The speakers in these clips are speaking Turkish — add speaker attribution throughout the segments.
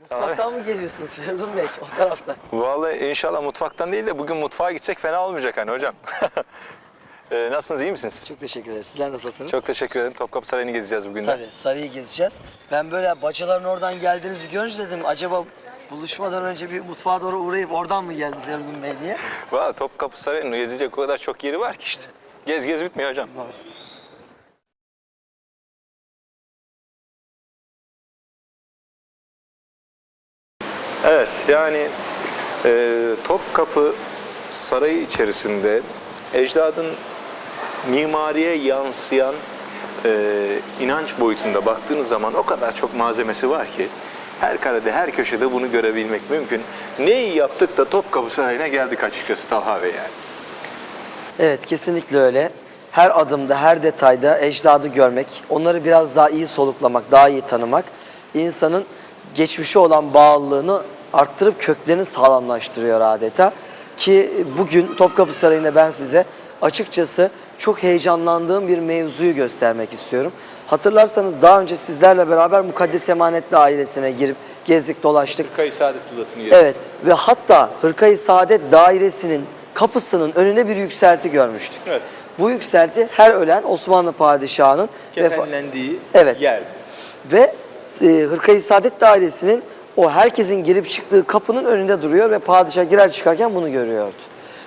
Speaker 1: Mutfaktan mı geliyorsunuz Feridun Bey o taraftan?
Speaker 2: Vallahi inşallah mutfaktan değil de bugün mutfağa gitsek fena olmayacak hani hocam. Ee, nasılsınız iyi misiniz?
Speaker 1: Çok teşekkür ederiz. Sizler nasılsınız?
Speaker 2: Çok teşekkür ederim. Topkapı Sarayı'nı gezeceğiz bugün de.
Speaker 1: Tabii Sarı'yı gezeceğiz. Ben böyle bacaların oradan geldiğinizi görünce dedim acaba buluşmadan önce bir mutfağa doğru uğrayıp oradan mı geldi Feridun Bey diye.
Speaker 2: Valla Topkapı Sarayı'nın gezecek o kadar çok yeri var ki işte. Gez gez bitmiyor hocam. Evet yani e, Topkapı Sarayı içerisinde ecdadın mimariye yansıyan e, inanç boyutunda baktığınız zaman o kadar çok malzemesi var ki her karede her köşede bunu görebilmek mümkün. Neyi yaptık da Topkapı Sarayı'na geldik açıkçası Talha Bey yani.
Speaker 1: Evet kesinlikle öyle. Her adımda, her detayda ecdadı görmek, onları biraz daha iyi soluklamak, daha iyi tanımak insanın geçmişe olan bağlılığını arttırıp köklerini sağlamlaştırıyor adeta. Ki bugün Topkapı Sarayı'nda ben size açıkçası çok heyecanlandığım bir mevzuyu göstermek istiyorum. Hatırlarsanız daha önce sizlerle beraber Mukaddes Emanet Dairesi'ne girip gezdik dolaştık.
Speaker 2: Kayı Saadet Odası'nı
Speaker 1: Evet ve hatta Hırkayı Saadet Dairesi'nin kapısının önünde bir yükselti görmüştük.
Speaker 2: Evet.
Speaker 1: Bu yükselti her ölen Osmanlı padişahının
Speaker 2: Kefenlendiği
Speaker 1: Evet.
Speaker 2: yer.
Speaker 1: ve e, Hırkayı Saadet Dairesi'nin o herkesin girip çıktığı kapının önünde duruyor ve padişah girer çıkarken bunu görüyordu.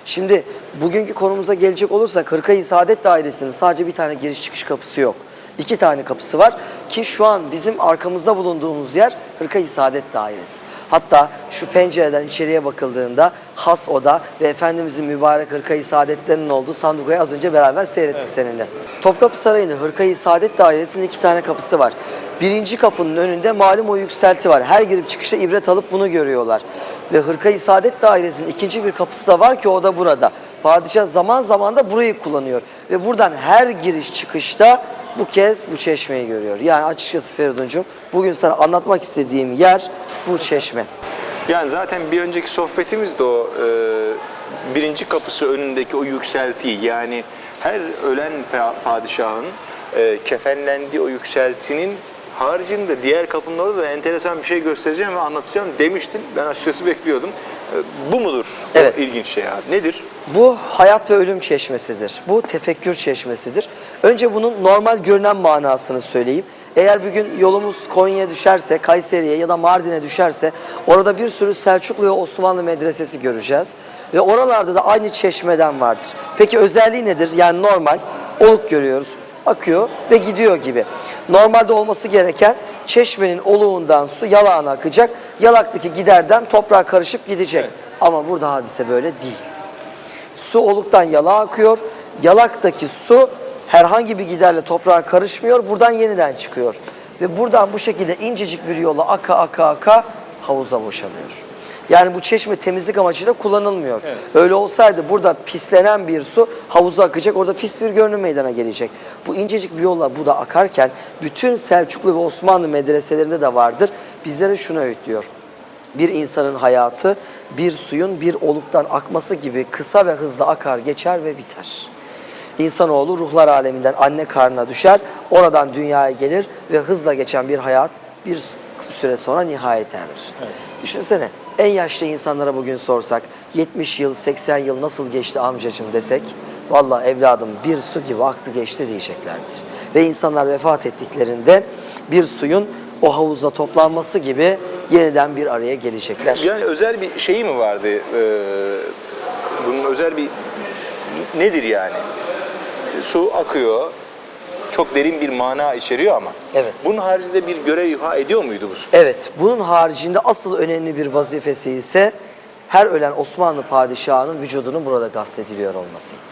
Speaker 1: Şimdi bugünkü konumuza gelecek olursak Hırkayı Saadet Dairesi'nin sadece bir tane giriş çıkış kapısı yok. İki tane kapısı var ki şu an bizim arkamızda bulunduğumuz yer Hırkayı Saadet Dairesi. Hatta şu pencereden içeriye bakıldığında has oda ve Efendimizin mübarek hırkayı saadetlerinin olduğu sandukayı az önce beraber seyrettik seninle. Topkapı Sarayı'nda hırkayı saadet dairesinin iki tane kapısı var. Birinci kapının önünde malum o yükselti var. Her girip çıkışta ibret alıp bunu görüyorlar. Ve hırkayı saadet dairesinin ikinci bir kapısı da var ki o da burada. Padişah zaman zaman da burayı kullanıyor. Ve buradan her giriş çıkışta bu kez bu çeşmeyi görüyor. Yani açıkçası Feridun'cum bugün sana anlatmak istediğim yer bu çeşme.
Speaker 2: Yani zaten bir önceki sohbetimizde o e, birinci kapısı önündeki o yükseltiyi yani her ölen pa- padişahın e, kefenlendiği o yükseltinin haricinde diğer kapının orada da enteresan bir şey göstereceğim ve anlatacağım demiştin. Ben açıkçası bekliyordum. Bu mudur o
Speaker 1: Evet.
Speaker 2: ilginç şey abi? Nedir?
Speaker 1: Bu hayat ve ölüm çeşmesidir. Bu tefekkür çeşmesidir. Önce bunun normal görünen manasını söyleyeyim. Eğer bir gün yolumuz Konya'ya düşerse, Kayseri'ye ya da Mardin'e düşerse orada bir sürü Selçuklu ve Osmanlı medresesi göreceğiz. Ve oralarda da aynı çeşmeden vardır. Peki özelliği nedir? Yani normal oluk görüyoruz. Akıyor ve gidiyor gibi. Normalde olması gereken çeşmenin oluğundan su yalağına akacak. Yalaktaki giderden toprağa karışıp gidecek. Ama burada hadise böyle değil. Su oluktan yalağa akıyor. Yalaktaki su herhangi bir giderle toprağa karışmıyor. Buradan yeniden çıkıyor. Ve buradan bu şekilde incecik bir yolla aka aka aka havuza boşalıyor. Yani bu çeşme temizlik amacıyla kullanılmıyor. Öyle olsaydı burada pislenen bir su havuza akacak. Orada pis bir görünüm meydana gelecek. Bu incecik bir yolla bu da akarken bütün Selçuklu ve Osmanlı medreselerinde de vardır. Bizlere şunu öğütlüyor bir insanın hayatı bir suyun bir oluktan akması gibi kısa ve hızlı akar geçer ve biter. İnsanoğlu ruhlar aleminden anne karnına düşer, oradan dünyaya gelir ve hızla geçen bir hayat bir süre sonra nihayete erer. Düşünsene en yaşlı insanlara bugün sorsak 70 yıl 80 yıl nasıl geçti amcacığım desek vallahi evladım bir su gibi aktı geçti diyeceklerdir. Ve insanlar vefat ettiklerinde bir suyun o havuzda toplanması gibi yeniden bir araya gelecekler.
Speaker 2: Yani özel bir şeyi mi vardı? Ee, bunun özel bir nedir yani? Su akıyor. Çok derin bir mana içeriyor ama.
Speaker 1: Evet.
Speaker 2: Bunun haricinde bir görev ifa ediyor muydu bu su?
Speaker 1: Evet, bunun haricinde asıl önemli bir vazifesi ise her ölen Osmanlı padişahının vücudunun burada gaslediliyor olmasıydı.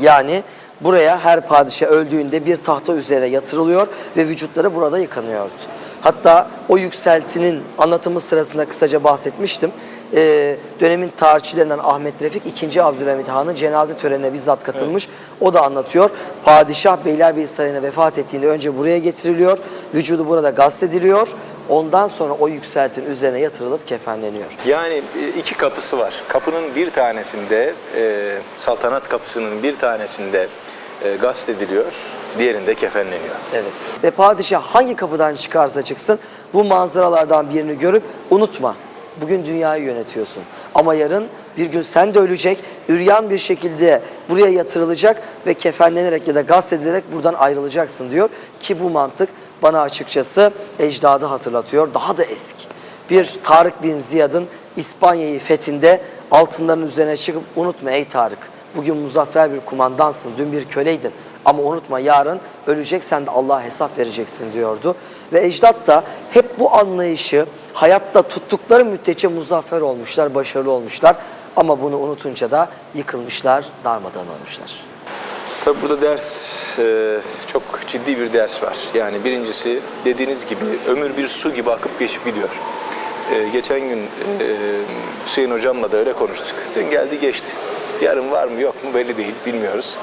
Speaker 1: Yani buraya her padişah öldüğünde bir tahta üzerine yatırılıyor ve vücutları burada yıkanıyordu. Hatta o yükseltinin anlatımı sırasında kısaca bahsetmiştim. Ee, dönemin tarihçilerinden Ahmet Refik 2. Abdülhamit Han'ın cenaze törenine bizzat katılmış. O da anlatıyor. Padişah Beylerbeyi Sarayı'na vefat ettiğinde önce buraya getiriliyor. Vücudu burada gaslediliyor. Ondan sonra o yükseltin üzerine yatırılıp kefenleniyor.
Speaker 2: Yani e, iki kapısı var. Kapının bir tanesinde, e, saltanat kapısının bir tanesinde e, gaslediliyor, diğerinde kefenleniyor.
Speaker 1: Evet. Ve padişah hangi kapıdan çıkarsa çıksın bu manzaralardan birini görüp unutma. Bugün dünyayı yönetiyorsun. Ama yarın bir gün sen de ölecek, üryan bir şekilde buraya yatırılacak ve kefenlenerek ya da gazetedilerek buradan ayrılacaksın diyor. Ki bu mantık bana açıkçası ecdadı hatırlatıyor. Daha da eski. Bir Tarık bin Ziyad'ın İspanya'yı fethinde altınların üzerine çıkıp unutma ey Tarık. Bugün muzaffer bir kumandansın, dün bir köleydin. Ama unutma yarın ölecek sen de Allah'a hesap vereceksin diyordu. Ve ecdat da hep bu anlayışı hayatta tuttukları müddetçe muzaffer olmuşlar, başarılı olmuşlar. Ama bunu unutunca da yıkılmışlar, darmadan olmuşlar.
Speaker 2: Tabi burada ders e, çok ciddi bir ders var. Yani birincisi dediğiniz gibi ömür bir su gibi akıp geçip gidiyor. E, geçen gün e, Hüseyin hocamla da öyle konuştuk. Dün geldi geçti. Yarın var mı yok mu belli değil bilmiyoruz.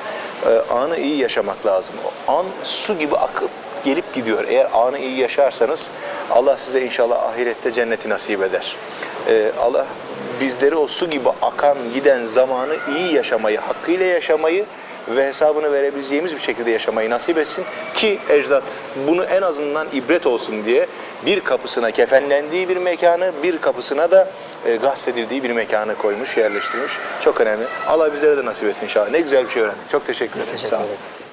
Speaker 2: E, anı iyi yaşamak lazım. O an su gibi akıp gelip gidiyor. Eğer anı iyi yaşarsanız Allah size inşallah ahirette cenneti nasip eder. E, Allah bizleri o su gibi akan giden zamanı iyi yaşamayı, hakkıyla yaşamayı ve hesabını verebileceğimiz bir şekilde yaşamayı nasip etsin ki ecdat bunu en azından ibret olsun diye bir kapısına kefenlendiği bir mekanı, bir kapısına da e, gasledildiği bir mekanı koymuş, yerleştirmiş. Çok önemli. Allah bizlere de nasip etsin inşallah. Ne güzel bir şey öğrendik. Çok teşekkür
Speaker 1: Biz
Speaker 2: ederim.
Speaker 1: teşekkür
Speaker 2: Sağ olun.
Speaker 1: ederiz.